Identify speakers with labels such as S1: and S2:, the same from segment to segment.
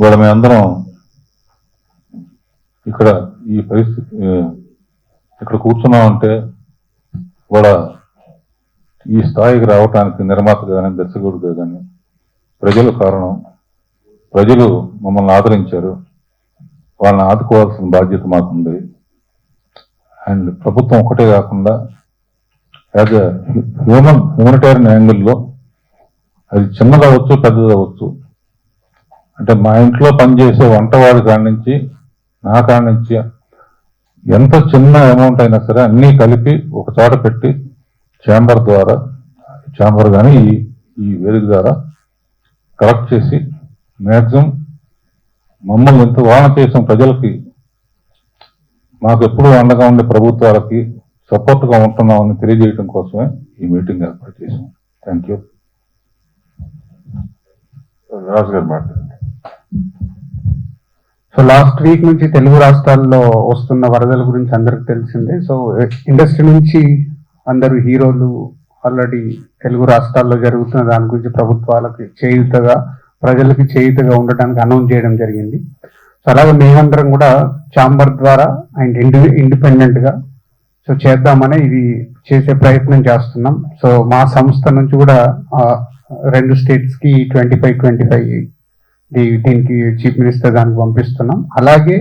S1: ఇవాళ మేమందరం ఇక్కడ ఈ పరిస్థితి ఇక్కడ కూర్చున్నామంటే ఇవాళ ఈ స్థాయికి రావటానికి నిర్మాత కానీ దర్శకుడిగా కానీ ప్రజలు కారణం. ప్రజలు మమ్మల్ని ఆదరించారు. వాళ్ళని ఆదుకోవాల్సిన బాధ్యత మాకుంది. అండ్ ప్రభుత్వం ఒకటే కాకుండా యాజ్ ఎ హ్యూమన్ హ్యూమనిటేరియన్ యాంగిల్లో అది చిన్నదవచ్చు పెద్దదవచ్చు అంటే మా ఇంట్లో పనిచేసే వంటవాడి కాడి నుంచి నా కాడి నుంచి ఎంత చిన్న అమౌంట్ అయినా సరే అన్నీ కలిపి ఒక చోట పెట్టి ఛాంబర్ ద్వారా ఛాంబర్ కానీ ఈ ఈ వేదిక ద్వారా కలెక్ట్ చేసి మ్యాక్సిమం మమ్మల్ని ఎంత వాన చేసిన ప్రజలకి మాకు ఎప్పుడూ అండగా ఉండే ప్రభుత్వాలకి సపోర్ట్గా ఉంటున్నామని తెలియజేయడం కోసమే ఈ మీటింగ్ ఏర్పాటు చేశాం. థ్యాంక్ యూ రాజు గారు మాట్లాడండి.
S2: సో లాస్ట్ వీక్ నుంచి తెలుగు రాష్ట్రాల్లో వస్తున్న వరదల గురించి అందరికి తెలిసిందే. సో ఇండస్ట్రీ నుంచి అందరు హీరోలు ఆల్రెడీ తెలుగు రాష్ట్రాల్లో జరుగుతున్న దాని గురించి ప్రభుత్వాలకి చేయుతగా ప్రజలకి చేయుతగా ఉండటానికి అనౌన్స్ చేయడం జరిగింది. సో అలాగే మేమందరం కూడా చాంబర్ ద్వారా అండ్ ఇండి ఇండిపెండెంట్గా సో చేద్దామని ఇది చేసే ప్రయత్నం చేస్తున్నాం. సో మా సంస్థ నుంచి కూడా రెండు స్టేట్స్కి ట్వంటీ ఫైవ్ ట్వంటీ ఫైవ్ దీనికి చీఫ్ మినిస్టర్ దానికి పంపిస్తున్నాం. అలాగే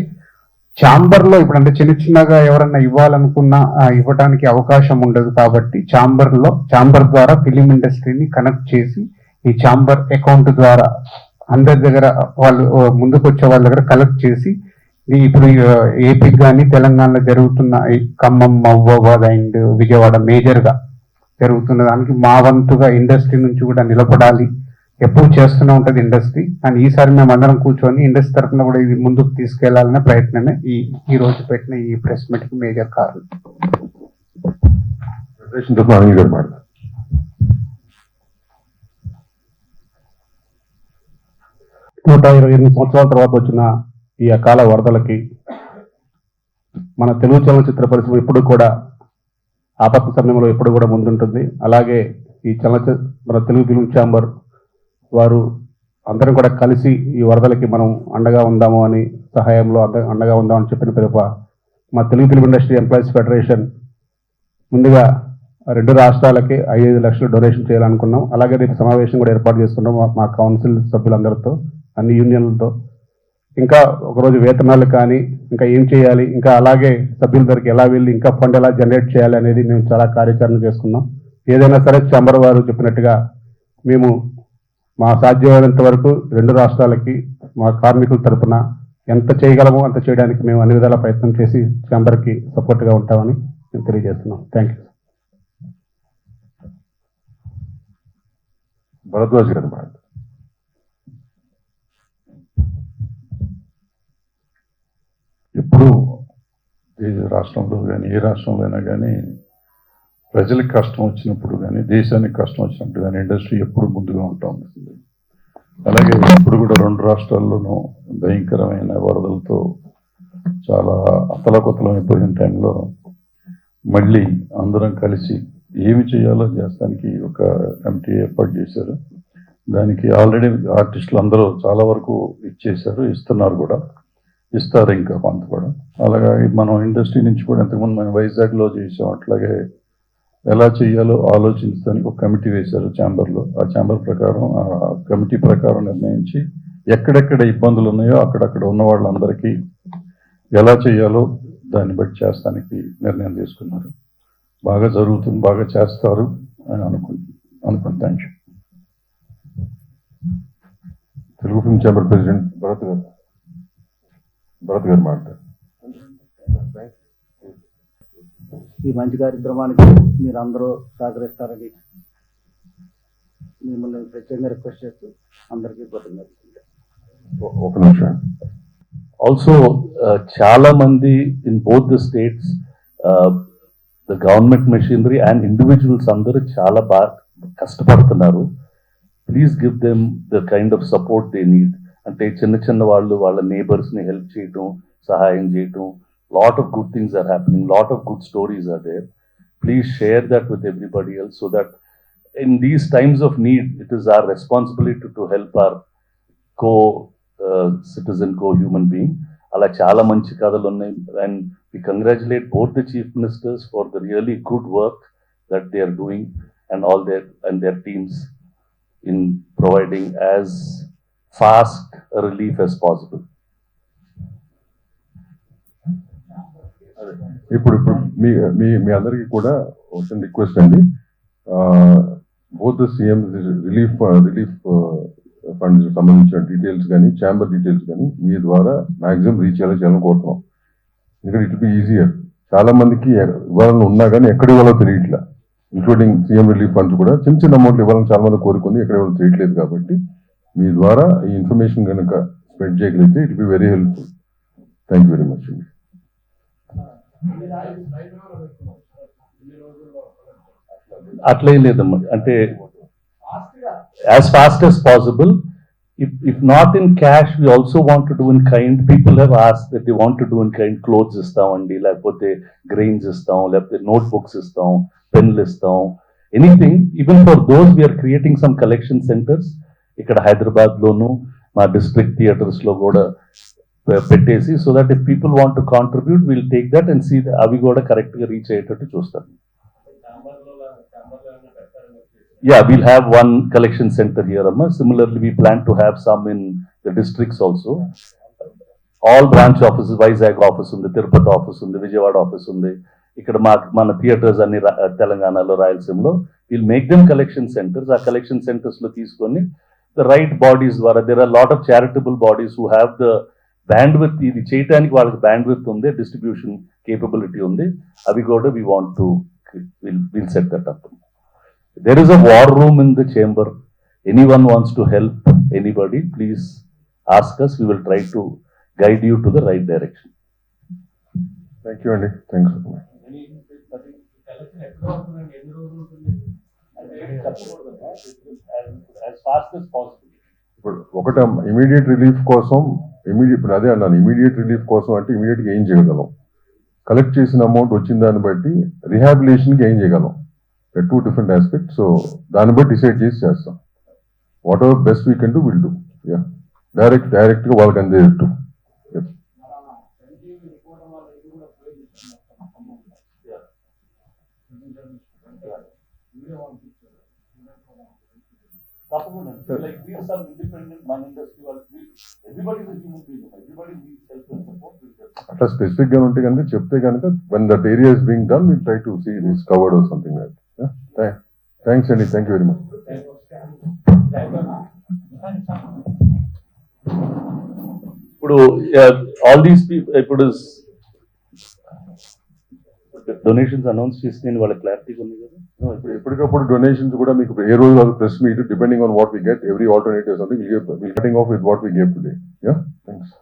S2: ఛాంబర్లో ఇప్పుడు అంటే చిన్న చిన్నగా ఎవరన్నా ఇవ్వాలనుకున్నా ఇవ్వడానికి అవకాశం ఉండదు కాబట్టి ఛాంబర్లో ఛాంబర్ ద్వారా ఫిలిం ఇండస్ట్రీని కనెక్ట్ చేసి ఈ ఛాంబర్ అకౌంట్ ద్వారా అందరి దగ్గర వాళ్ళు ముందుకొచ్చే ముందుకు వచ్చే వాళ్ళ దగ్గర కలెక్ట్ చేసి ఇప్పుడు ఏపీ కానీ తెలంగాణలో జరుగుతున్న ఈ ఖమ్మం మహబూబాబాద్ అండ్ విజయవాడ మేజర్గా జరుగుతున్న దానికి మా వంతుగా ఇండస్ట్రీ నుంచి కూడా నిలబడాలి ఎప్పుడు చేస్తూనే ఉంటది ఇండస్ట్రీ. కానీ ఈసారి మేము అందరం కూర్చొని ఇండస్ట్రీ తరఫున కూడా ఇది ముందుకు తీసుకెళ్ళాలనే ప్రయత్నమే ఈ ఈ రోజు పెట్టిన ఈ ప్రెస్ మీట్కి మేజర్ కారణం.
S3: నూట ఇరవై ఎనిమిది సంవత్సరాల తర్వాత వచ్చిన ఈ అకాల వరదలకి మన తెలుగు చలనచిత్ర పరిశ్రమ ఎప్పుడు కూడా ఆపత్తి సమయంలో ఎప్పుడు కూడా ముందుంటుంది. అలాగే ఈ చలనచిత్ర మన తెలుగు ఫిలిం ఛాంబర్ వారు అందరం కూడా కలిసి ఈ వరదలకి మనం అండగా ఉందాము అని సహాయంలో అండగా ఉందామని చెప్పిన పిదప మా Telugu film industry employees federation ముందుగా రెండు రాష్ట్రాలకి ఐదు లక్షలు డొనేషన్ చేయాలనుకున్నాం. అలాగే రేపు సమావేశం కూడా ఏర్పాటు చేసుకున్నాం మా- మా కౌన్సిల్ సభ్యులందరితో అన్ని యూనియన్లతో. ఇంకా ఒకరోజు వేతనాలు కానీ ఇంకా ఏం చేయాలి ఇంకా అలాగే సభ్యుల దగ్గరికి ఎలా వెళ్ళి ఇంకా ఫండ్ ఎలా జనరేట్ చేయాలి అనేది మేము చాలా కార్యాచరణ చేసుకున్నాం. ఏదైనా సరే చంబర్ వారు చెప్పినట్టుగా మేము మా సాధ్యమైనంత వరకు రెండు రాష్ట్రాలకి మా కార్మికుల తరపున ఎంత చేయగలమో అంత చేయడానికి మేము అన్ని విధాల ప్రయత్నం చేసి ఛాంబర్కి సపోర్ట్గా ఉంటామని మేము తెలియజేస్తున్నాం థ్యాంక్ యూ
S1: భరద్వాజ్ గారు భారత్ ఇప్పుడు ఏ రాష్ట్రంలో కానీ ఏ రాష్ట్రంలో అయినా కానీ ప్రజలకు కష్టం వచ్చినప్పుడు కానీ దేశానికి కష్టం వచ్చినప్పుడు కానీ ఇండస్ట్రీ ఎప్పుడు ముందుగా ఉంటా ఉంటుంది. అలాగే ఇప్పుడు కూడా రెండు రాష్ట్రాల్లోనూ భయంకరమైన వరదలతో చాలా అతలకుతలమైపోయిన టైంలో మళ్ళీ అందరం కలిసి ఏమి చేయాలో చేస్తానికి ఒక కమిటీ ఏర్పాటు చేశారు. దానికి ఆల్రెడీ ఆర్టిస్టులు అందరూ చాలా వరకు ఇచ్చేశారు ఇస్తున్నారు కూడా. ఇస్తారు ఇంకా కొంత కూడా. అలాగే మనం ఇండస్ట్రీ నుంచి కూడా ఇంతకుముందు మనం వైజాగ్లో చేసాం అట్లాగే ఎలా చేయాలో ఆలోచించడానికి ఒక కమిటీ వేశారు ఛాంబర్లో. ఆ ఛాంబర్ ప్రకారం ఆ కమిటీ ప్రకారం నిర్ణయించి ఎక్కడెక్కడ ఇబ్బందులు ఉన్నాయో అక్కడక్కడ ఉన్న వాళ్ళందరికీ ఎలా చేయాలో దాన్ని బట్టి చేస్తానికి నిర్ణయం తీసుకున్నారు. బాగా జరుగుతుంది బాగా చేస్తారు అని అనుకుంటు అనుకుంటాను Telugu film chamber president Bharat garu Bharat garu మాట్లాడారు.
S4: ఈ మంచి కార్యక్రమానికి మీరు అందరూ సహకరిస్తారని మిమ్మల్ని ప్రత్యేకంగా రిక్వెస్ట్ చేస్తూ అందరికీ కృతజ్ఞతలు.
S1: ఒక నిమిషం.
S5: ఆల్సో uh, చాలా మంది in both the states the government machinery and individuals అందరూ చాలా బాగా కష్టపడుతున్నారు. Please give them the kind of support they need అంటే చిన్న చిన్న వాళ్ళు వాళ్ళ నేబర్స్ని హెల్ప్ చేయటం సహాయం చేయటం lot of good things are happening lot of good stories are there please share that with everybody else so that in these times of need, it is our responsibility to help our co citizen co human being అలా చాలా మంచి కథలు ఉన్నాయి. And we congratulate both the chief ministers for the really good work that they are doing and all their and their teams in providing as fast relief as possible.
S6: ఇప్పుడు ఇప్పుడు మీ మీ మీ అందరికీ కూడా ఒక రిక్వెస్ట్ అండి. Both CM relief relief fund సంబంధించిన details కానీ chamber details కానీ మీ ద్వారా మాక్సిమం రీచ్ అయ్యేలా చేయాలని కోరుతున్నాం. ఎందుకంటే ఇట్ బి ఈజియర్. చాలా మందికి ఇవ్వాలని ఉన్నా కానీ ఎక్కడ ఇవ్వాలో తెలియట్లా. ఇంక్లూడింగ్ సీఎం రిలీఫ్ ఫండ్స్ కూడా చిన్న చిన్న అమౌంట్లు ఇవ్వాలని చాలా మంది కోరుకుంది. ఎక్కడ ఇవ్వాలో తెలియట్లేదు కాబట్టి మీ ద్వారా ఈ ఇన్ఫర్మేషన్ కనుక స్ప్రెడ్ చేయగలిగితే it be very helpful. Thank you very much అండి
S5: అట్లే లేదమ్మా. అంటే as fast as possible if if not in cash we also want to do in kind people have as that they want to do in kind clothes ఇస్తామండి లేకపోతే grains ఇస్తాం లేకపోతే notebooks ఇస్తాం పెన్లు ఇస్తాం. Anything even for those we're creating some collection centres ఇక్కడ హైదరాబాద్లోను మా డిస్ట్రిక్ట్ థియేటర్స్లో కూడా పెట్టేసి so that if people want to contribute will take that and see అవి కూడా కరెక్ట్గా రీచ్ అయ్యేటట్టు చూస్తాను yeah we'll have one collection centre here అమ్మ. Similarly we plan to have some in the districts also all branch office Vizag office ఉంది, Tirupati office ఉంది, Vijayawada office ఉంది. ఇక్కడ మా మన థియేటర్స్ అన్ని తెలంగాణలో రాయలసీమలో. Will make them collection centres ఆ కలెక్షన్ సెంటర్స్లో తీసుకొని ద రైట్ బాడీస్ ద్వారా there are lot of charitable bodies who have the bandwidth ఇది చేయటానికి వాళ్ళకి బ్యాండ్విత్ ఉంది డిస్ట్రిబ్యూషన్ కేపబిలిటీ ఉంది అవి కూడా we want to will set that up there is a war room in the chamber any one wants to help anybody please ask us will try to guide you to the right direction
S6: thank you అండి
S5: thank you
S6: ఇప్పుడు ఒకటే immediate relief కోసం immediate ఇప్పుడు అదే అన్నాను immediate relief కోసం అంటే ఇమీడియట్గా ఏం చేయగలం. కలెక్ట్ చేసిన అమౌంట్ వచ్చిన దాన్ని బట్టి రిహాబిలేషన్కి ఏం చేయగలం. టూ డిఫరెంట్ ఆస్పెక్ట్ సో దాన్ని బట్టి డిసైడ్ చేసి చేస్తాం. Whatever best we can do will do yeah direct డైరెక్ట్గా వాళ్ళకి అందేటట్టు.
S5: తప్పకుండా. Like we are some independent వాళ్ళు
S6: అట్లా స్పెసిఫిక్గా ఉంటే కనుక చెప్తే కనుక one that area is being done we try to see this covered or something like thanks అండి థ్యాంక్ యూ వెరీ మచ్
S5: ఇప్పుడు ఆల్ దీస్ పీపుల్ ఇప్పుడు డొనేషన్స్ అనౌన్స్ చేసిన వాళ్ళ క్లారిటీగా ఉంది కదా.
S6: ఇప్పుడు ఎప్పటికప్పుడు డొనేషన్స్ కూడా మీకు ఏ రోజు కాదు press meet depending on what we get every alternative something will cutting off with what we get today yeah thanks